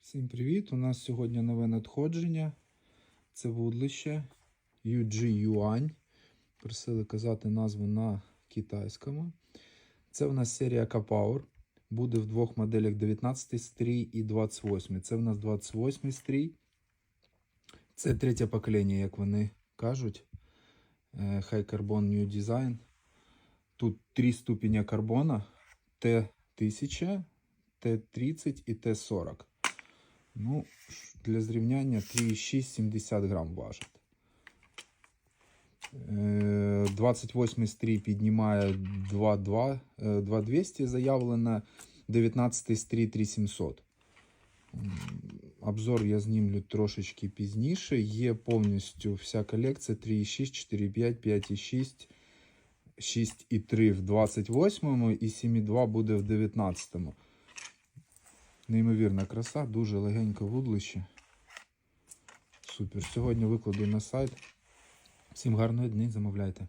Всім привіт! У нас сьогодні нове надходження. Це вудлище UG Yuan. Просили казати назву на китайському. Це у нас серія K-Power. Буде в двох моделях 19 стрій і 28. Це у нас 28 стрій. Це третє покоління, як вони кажуть. Е, High Carbon New Design. Тут три ступеня карбона Т1000, Т30 і Т40. Ну, для зрівняння 3,6-70 грам важить. Е, 28 стрій піднімає 2,2, е, 2,200 заявлено, 19 стрій 3,700. Обзор я знімлю трошечки пізніше. Є повністю вся колекція 3,6, 4,5, 5,6, 6,3 в 28 і 7,2 буде в 19. Неймовірна краса, дуже легеньке вудлище. Супер. Сьогодні викладу на сайт. Всім гарної дні, замовляйте.